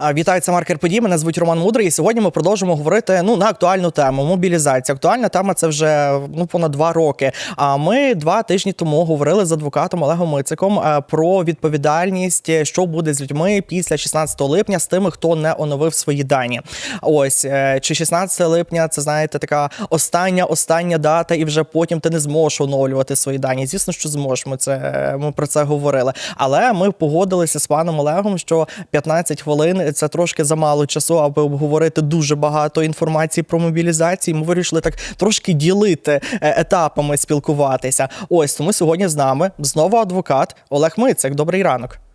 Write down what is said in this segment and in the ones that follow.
Вітаю, це маркер подій. Мене звуть Роман Мудрий. І сьогодні ми продовжимо говорити ну на актуальну тему мобілізація. Актуальна тема це вже ну понад два роки. А ми два тижні тому говорили з адвокатом Олегом Мициком е, про відповідальність, е, що буде з людьми після 16 липня з тими, хто не оновив свої дані. Ось е, чи 16 липня це знаєте така остання остання дата, і вже потім ти не зможеш оновлювати свої дані. Звісно, що зможеш. Ми це ми про це говорили. Але ми погодилися з паном Олегом, що 15 хвилин це трошки замало часу, аби обговорити дуже багато інформації про мобілізацію. Ми вирішили так трошки ділити е, етапами спілкуватися. Ось тому сьогодні з нами знову адвокат Олег Мицик. Добрий ранок.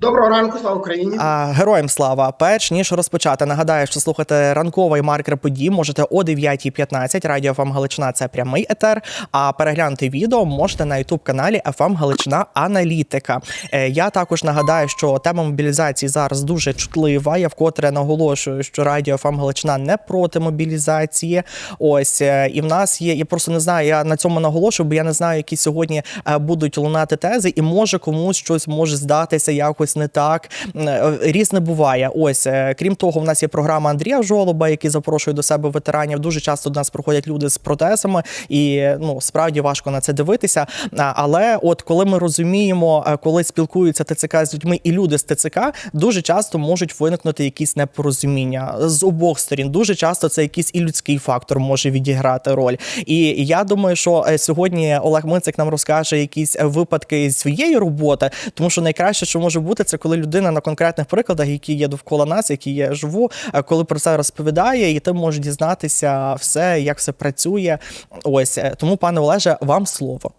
Доброго ранку, слава Україні. А, героям слава. Перш ніж розпочати, нагадаю, що слухати ранковий маркер подій можете о 9.15. Радіо ФМ Галичина це прямий етер. А переглянути відео можете на ютуб каналі ФМ Галичина Аналітика. Е, я також нагадаю, що тема мобілізації зараз дуже чутлива. Я вкотре наголошую, що Радіо ФМ Галичина не проти мобілізації. Ось е, і в нас є. Я просто не знаю. Я на цьому наголошую, бо я не знаю, які сьогодні е, будуть лунати тези, і може комусь щось може здатися якось не так. Е, Різне буває. Ось е, крім того, в нас є програма Андрія Жолоба, який запрошує до себе ветеранів. Дуже часто до нас приходять люди з протезами, і ну справді важко на це дивитися. Але от коли ми розуміємо, е, коли спілкуються ТЦК з людьми і люди з ТЦК, дуже часто можуть виникнути якісь непорозуміння з обох сторін. Дуже часто це якийсь і людський фактор може відіграти роль. І я думаю, що сьогодні Олег Мицик нам розкаже якісь випадки з своєї роботи, тому що найкраще, що може бути, це коли людина на конкретних прикладах, які є довкола нас, які є живу, е, коли про це розповідає, і ти можеш дізнатися все, як все працює. Ось е, тому, пане Олеже, вам слово.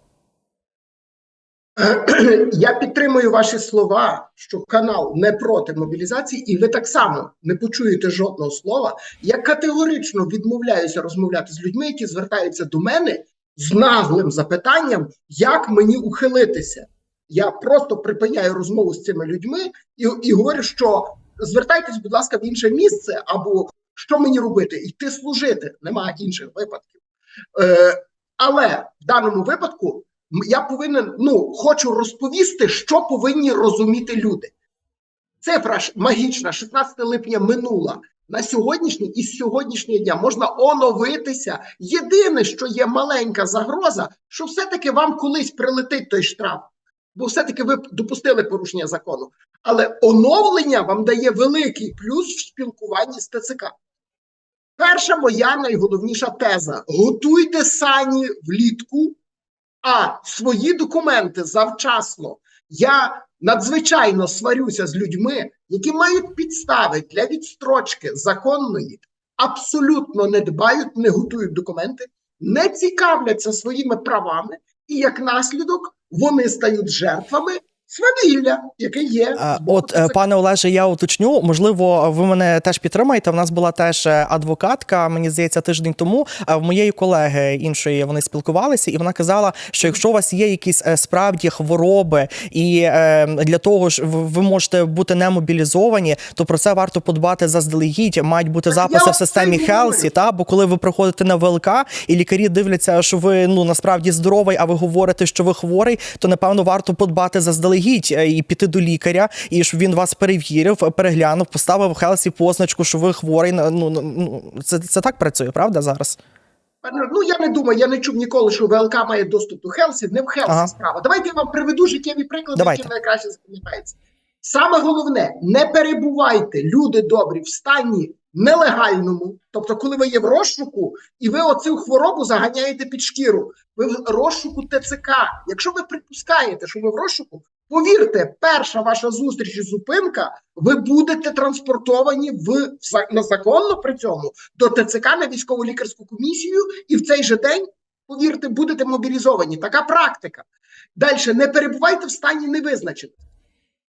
Я підтримую ваші слова, що канал не проти мобілізації, і ви так само не почуєте жодного слова. Я категорично відмовляюся розмовляти з людьми, які звертаються до мене з наглим запитанням, як мені ухилитися. Я просто припиняю розмову з цими людьми і, і говорю, що звертайтесь, будь ласка, в інше місце, або що мені робити? Йти служити. Немає інших випадків. Е, але в даному випадку я повинен, ну, хочу розповісти, що повинні розуміти люди. Цифра магічна, 16 липня минула. На сьогоднішній і з сьогоднішнього дня можна оновитися. Єдине, що є маленька загроза, що все-таки вам колись прилетить той штраф, бо все-таки ви допустили порушення закону. Але оновлення вам дає великий плюс в спілкуванні з ТЦК. Перша моя найголовніша теза: готуйте сані влітку, а свої документи завчасно. Я надзвичайно сварюся з людьми, які мають підстави для відстрочки законної, абсолютно не дбають, не готують документи, не цікавляться своїми правами, і як наслідок вони стають жертвами свавілля, яке є. От, е, пане Олеже, я уточню. Можливо, ви мене теж підтримаєте. В нас була теж е, адвокатка, мені здається, тиждень тому. е, В моєї колеги іншої вони спілкувалися, і вона казала, що якщо у вас є якісь справді хвороби, і для того ж ви можете бути не мобілізовані, то про це варто подбати заздалегідь. Мають бути Так я записи в системі. Хелсі. Та бо коли ви приходите на ВЛК, і лікарі дивляться, що ви ну насправді здоровий, а ви говорите, що ви хворий, то напевно варто подбати заздалегідь е, і піти до лікаря, і щоб він вас перевірив, переглянув, поставив Хелсі позначку, що ви хворий. Ну ну, ну це, це так працює, правда зараз? Ну я не думаю, я не чув ніколи, що ВЛК має доступ до Хелсі. Не в Хелсі Ага. справа. Давайте я вам приведу життєві приклади, Давайте. які найкраще запам'ятаються. Саме головне, не перебувайте, люди добрі, в стані нелегальному. Тобто, коли ви є в розшуку, і ви оцю хворобу заганяєте під шкіру. Ви в розшуку ТЦК. Якщо ви припускаєте, що ви в розшуку, повірте, перша ваша зустріч і зупинка, ви будете транспортовані в в- на законно при цьому до ТЦК на військово лікарську комісію, і в цей же день, повірте, будете мобілізовані. Така практика. Далі не перебувайте в стані невизначеності.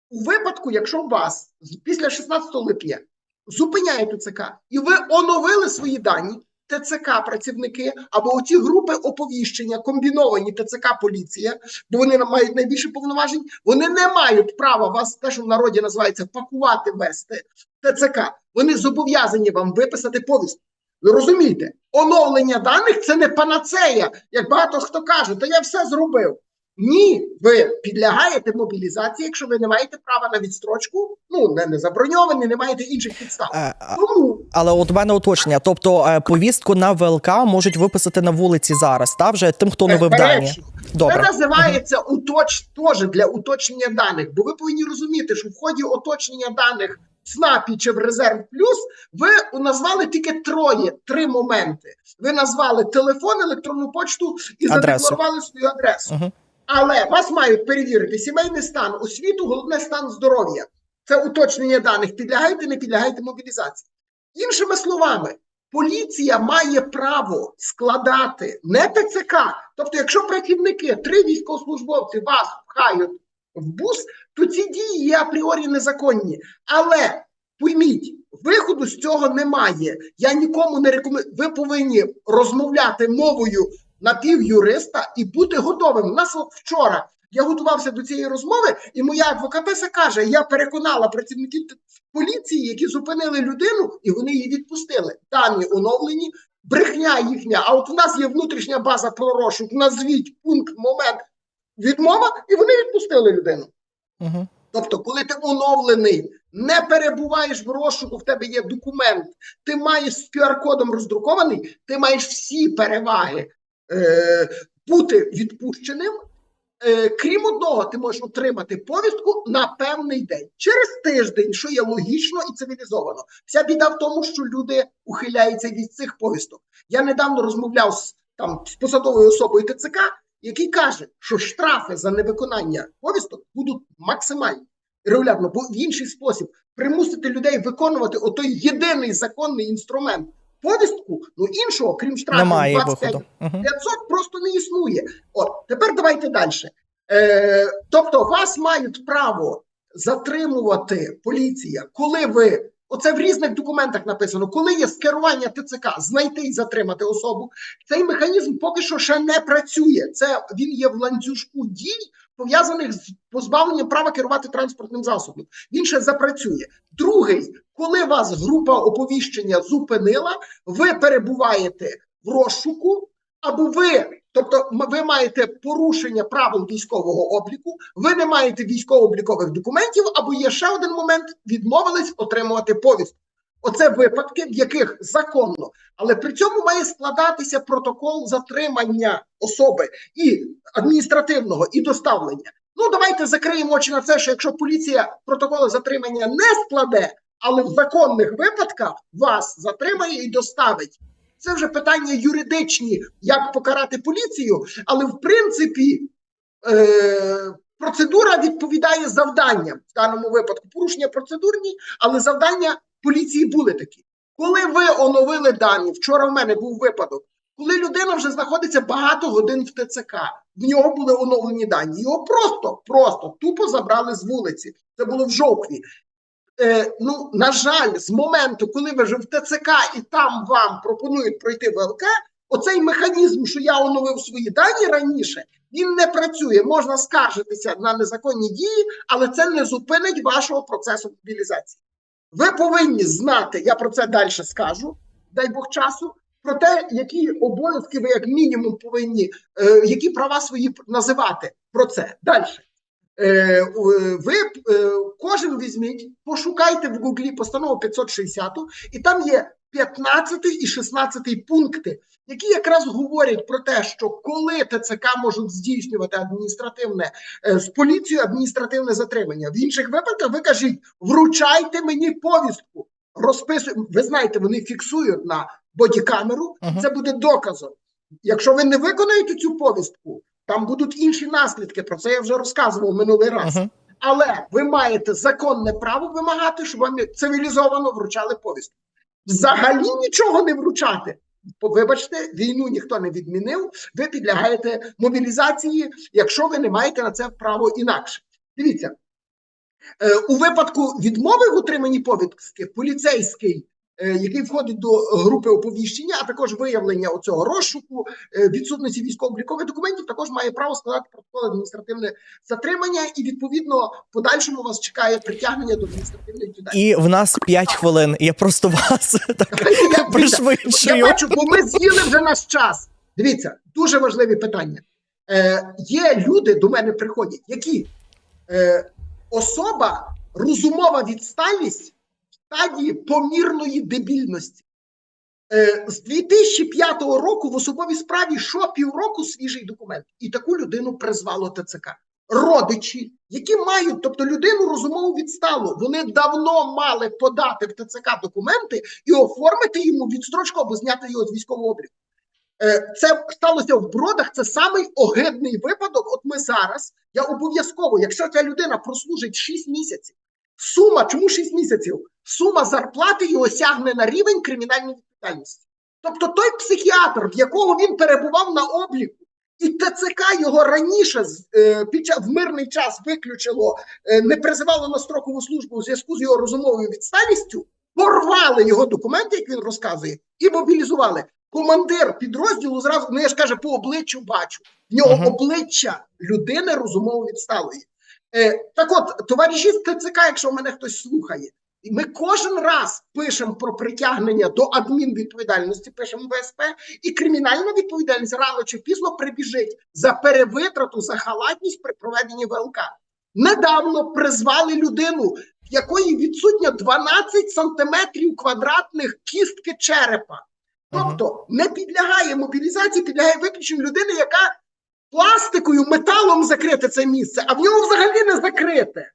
У випадку, якщо вас після 16 липня зупиняє ТЦК, і ви оновили свої дані, ТЦК працівники або оці групи оповіщення, комбіновані ТЦК поліція, бо вони мають найбільше повноважень, вони не мають права вас, те, що в народі називається пакувати вести ТЦК. Вони зобов'язані вам виписати повістку. Ви розумієте, оновлення даних це не панацея, як багато хто каже, то я все зробив. Ні, ви підлягаєте мобілізації, якщо ви не маєте права на відстрочку, ну не, не заброньовані, не маєте інших підстав. Е, а- Тому Але от у мене уточнення. Тобто е, повістку на ВЛК можуть виписати на вулиці зараз, та вже тим, хто дані. Безперечно. Добре. Це називається уточ... теж для уточнення даних. Бо ви повинні розуміти, що в ході уточнення даних в СНАПі чи в Резерв Плюс ви назвали тільки троє, три моменти. Ви назвали телефон, електронну почту і Адресу. задекларували свою адресу. Мгм. Але вас мають перевірити сімейний стан, освіту, головне стан здоров'я. Це уточнення даних. Підлягаєте, не підлягаєте мобілізації. Іншими словами, поліція має право складати не ТЦК. Тобто, якщо працівники, три військовослужбовці вас пхають в бус, то ці дії є апріорі незаконні. Але пойміть, виходу з цього немає. Я нікому не рекомендую. Ви повинні розмовляти мовою напівюриста і бути готовим. У нас от вчора я готувався до цієї розмови, і моя адвокатеса каже: я переконала працівників поліції, які зупинили людину, і вони її відпустили. Дані оновлені, брехня їхня. А от у нас є внутрішня база про розшук. Назвіть пункт, момент відмова, і вони відпустили людину. Угу. Тобто, коли ти оновлений, не перебуваєш в розшуку, в тебе є документ, ти маєш з QR-кодом роздрукований, ти маєш всі переваги е, бути відпущеним. Е, крім одного, ти можеш отримати повістку на певний день через тиждень, що є логічно і цивілізовано. Вся біда в тому, що люди ухиляються від цих повісток. Я недавно розмовляв з там з посадовою особою ТЦК, який каже, що штрафи за невиконання повісток будуть максимальні регулярно, бо в інший спосіб примусити людей виконувати отой єдиний законний інструмент повістку, ну іншого, крім штрафів, Немає 25 виходу. Угу. 500 просто не існує. От тепер давайте далі. Е, тобто, вас мають право затримувати поліція, коли ви. Оце в різних документах написано, коли є скерування ТЦК, знайти і затримати особу. Цей механізм поки що ще не працює. Це він є в ланцюжку дій, пов'язаних з позбавленням права керувати транспортним засобом. Він ще запрацює. Другий, коли вас група оповіщення зупинила, ви перебуваєте в розшуку, або ви, тобто ви маєте порушення правил військового обліку, ви не маєте військово-облікових документів, або є ще один момент, відмовились отримувати повістку. Оце випадки, в яких законно, але при цьому має складатися протокол затримання особи і адміністративного, і доставлення. Ну давайте закриємо очі на це, що якщо поліція протоколи затримання не складе, але в законних випадках вас затримає і доставить. Це вже питання юридичні, як покарати поліцію, але в принципі е, процедура відповідає завданням в даному випадку. Порушення процедурні, але завдання поліції були такі. Коли ви оновили дані, вчора в мене був випадок, коли людина вже знаходиться багато годин в ТЦК, в нього були оновлені дані. Його просто, просто тупо забрали з вулиці. Це було в жовтні. Е, ну, на жаль, з моменту, коли ви вже в ТЦК і там вам пропонують пройти ВЛК, оцей механізм, що я оновив свої дані раніше, він не працює. Можна скаржитися на незаконні дії, але це не зупинить вашого процесу мобілізації. Ви повинні знати, я про це далі скажу, дай Бог часу, про те, які обов'язки ви як мінімум повинні, е, які права свої називати про це далі. Е, ви е, кожен візьміть, пошукайте в Гуглі постанову 560, і там є 15 і 16 пункти, які якраз говорять про те, що коли ТЦК можуть здійснювати адміністративне е, з поліцією адміністративне затримання. В інших випадках ви кажіть, вручайте мені повістку. Розписуємо. Ви знаєте, вони фіксують на бодікамеру. Мгм. Це буде доказом. Якщо ви не виконаєте цю повістку, там будуть інші наслідки. Про це я вже розказував минулий раз. Угу. Але ви маєте законне право вимагати, щоб вам цивілізовано вручали повістку. Взагалі нічого не вручати. Вибачте, війну ніхто не відмінив. Ви підлягаєте мобілізації, якщо ви не маєте на це право інакше. Дивіться, е, у випадку відмови в отриманні повістки, поліцейський, який входить до групи оповіщення, а також виявлення оцього розшуку, е, відсутності військово-облікових документів, також має право складати протокол адміністративне затримання, і відповідно в подальшому вас чекає притягнення до адміністративної відповідальності. І в нас 5 хвилин. Я просто вас так пришвидшую. я бачу, бо ми з'їли вже наш час. Дивіться, дуже важливі питання. Е, є люди до мене приходять, які е, особа розумова відсталість стадії помірної дебільності. Е, з 2005 року в особовій справі що півроку свіжий документ, і таку людину призвало ТЦК. Родичі, які мають, тобто людину розумово відсталу, вони давно мали подати в ТЦК документи і оформити йому відстрочку або зняти його з військового обліку. Е, Це сталося в бродах. Це самий огидний випадок. От ми зараз. Я обов'язково, якщо ця людина прослужить 6 місяців, сума, чому 6 місяців? Сума зарплати його сягне на рівень кримінальної відповідальності. Тобто той психіатр, в якого він перебував на обліку, і ТЦК його раніше е, під час в мирний час виключило, е, не призивало на строкову службу у зв'язку з його розумовою відсталістю, порвали його документи, як він розказує, і мобілізували. Командир підрозділу зразу, ну я ж каже, по обличчю бачу. В нього Мгм. обличчя людини розумово відсталої. Е, так от, товариші з ТЦК, якщо мене хтось слухає, ми кожен раз пишемо про притягнення до адмінвідповідальності, пишемо ВСП, і кримінальна відповідальність рано чи пізно прибіжить за перевитрату, за халатність при проведенні ВЛК. Недавно призвали людину, в якої відсутня 12 сантиметрів квадратних кістки черепа. Тобто не підлягає мобілізації, підлягає виключенню людини, яка пластикою, металом закрите це місце, а в нього взагалі не закрите.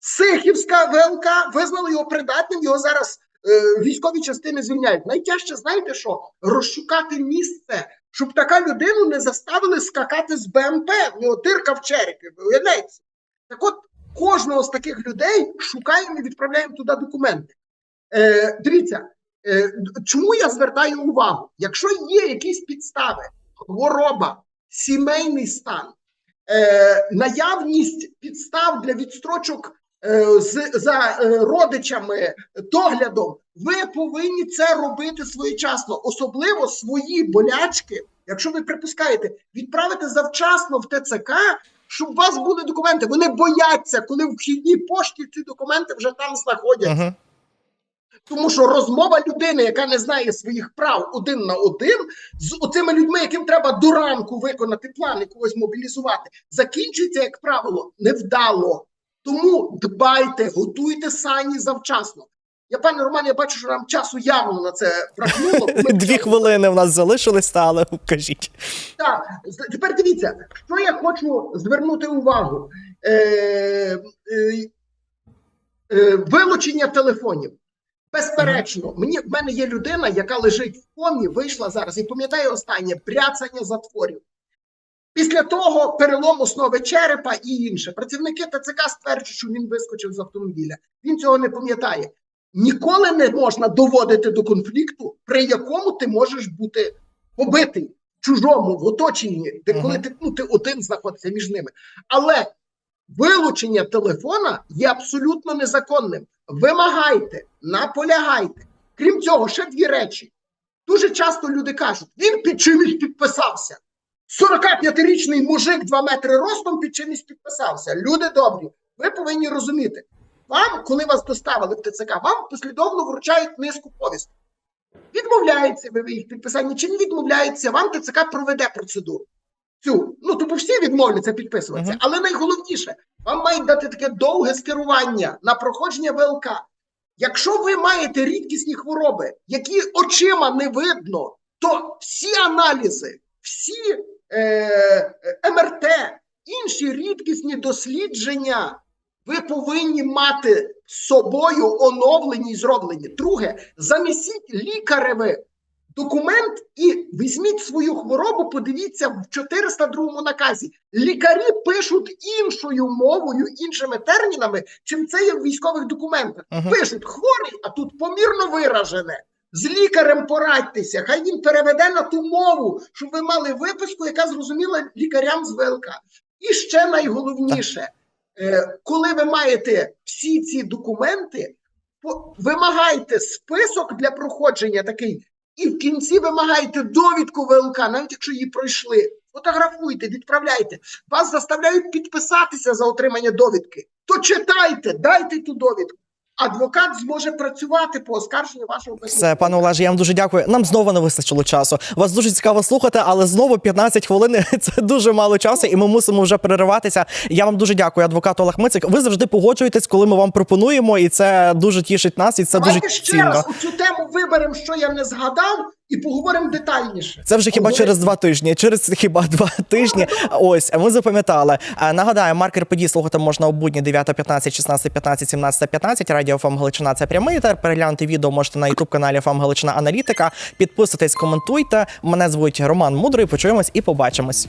Сихівська ВЛК визнала його придатним, його зараз е, військові частини звільняють. Найтяжче, знаєте що? Розшукати місце, щоб така людину не заставили скакати з БМП, в нього дирка в черепі. Ви уявляєте? Так от кожного з таких людей шукаємо і відправляємо туди документи. Е, дивіться, е, чому я звертаю увагу? Якщо є якісь підстави, хвороба, сімейний стан, е, наявність підстав для відстрочок е, з, за е, родичами, доглядом, ви повинні це робити своєчасно, особливо свої болячки, якщо ви припускаєте, відправити завчасно в ТЦК, щоб у вас були документи. Вони бояться, коли в вхідній пошті ці документи вже там знаходяться. Угу. Тому що розмова людини, яка не знає своїх прав один на один, з оцими людьми, яким треба до ранку виконати план і когось мобілізувати, закінчується, як правило, невдало. Тому дбайте, готуйте сані завчасно. Я, пане Роман, я бачу, що нам часу явно на це бракнуло. Дві хвилини в нас залишилися, але кажіть. так, тепер дивіться, що я хочу звернути увагу. Е, е, е, вилучення телефонів. Безперечно, мені в мене є людина, яка лежить в комі, вийшла зараз і пам'ятає останнє бряцання затворів. Після того перелом основи черепа і інше. Працівники ТЦК стверджують, що він вискочив з автомобіля. Він цього не пам'ятає. Ніколи не можна доводити до конфлікту, при якому ти можеш бути побитий в чужому в оточенні, де коли ти, ну, ти один знаходишся між ними. Але вилучення телефона є абсолютно незаконним. Вимагайте, наполягайте. Крім цього, ще дві речі. Дуже часто люди кажуть, він під чимось підписався. 45-річний мужик 2 метри ростом під чимось підписався. Люди добрі, ви повинні розуміти. Вам, коли вас доставили в ТЦК, вам послідовно вручають низку повісток. Відмовляється ви їх підписанні чи не відмовляється, вам ТЦК проведе процедуру. Цю. Ну, тобто всі відмовляться підписуватися. Мгм. Але найголовніше, вам мають дати таке довге скерування на проходження ВЛК. Якщо ви маєте рідкісні хвороби, які очима не видно, то всі аналізи, всі е, МРТ, інші рідкісні дослідження ви повинні мати з собою оновлені і зроблені. Друге, занесіть лікареві документ і візьміть свою хворобу, подивіться в 402 наказі. Лікарі пишуть іншою мовою, іншими термінами, чим це є в військових документах. Мгм. Пишуть хворий, а тут помірно виражене. З лікарем порадьтеся, хай він переведе на ту мову, щоб ви мали виписку, яка зрозуміла лікарям з ВЛК. І ще найголовніше, е, коли ви маєте всі ці документи, вимагайте список для проходження такий, і в кінці вимагайте довідку ВЛК, навіть якщо її пройшли. Фотографуйте, відправляйте. Вас заставляють підписатися за отримання довідки. То читайте, дайте ту довідку. Адвокат зможе працювати по оскарженню вашого Все, пане Олеже, я вам дуже дякую. Нам знову не вистачило часу. Вас дуже цікаво слухати, але знову 15 хвилин це дуже мало часу, і ми мусимо вже перериватися. Я вам дуже дякую, адвокат Олег Мицик. Ви завжди погоджуєтесь, коли ми вам пропонуємо, і це дуже тішить нас, і це Давайте дуже ще цінно. раз цю тему виберемо, що я не згадав, і поговоримо детальніше. Це вже хіба через два тижні. Через хіба два тижні. Ось ми запам'ятали. Е, Нагадаю, маркер подій слухати можна у будні 9.15, 16.15, 17.15. Радіо ФМ Галичина це прямий етер. Переглянути відео можете на ютуб каналі ФМ Галичина Аналітика. Підписуйтесь, коментуйте. Мене звуть Роман Мудрий. Почуємось і побачимось.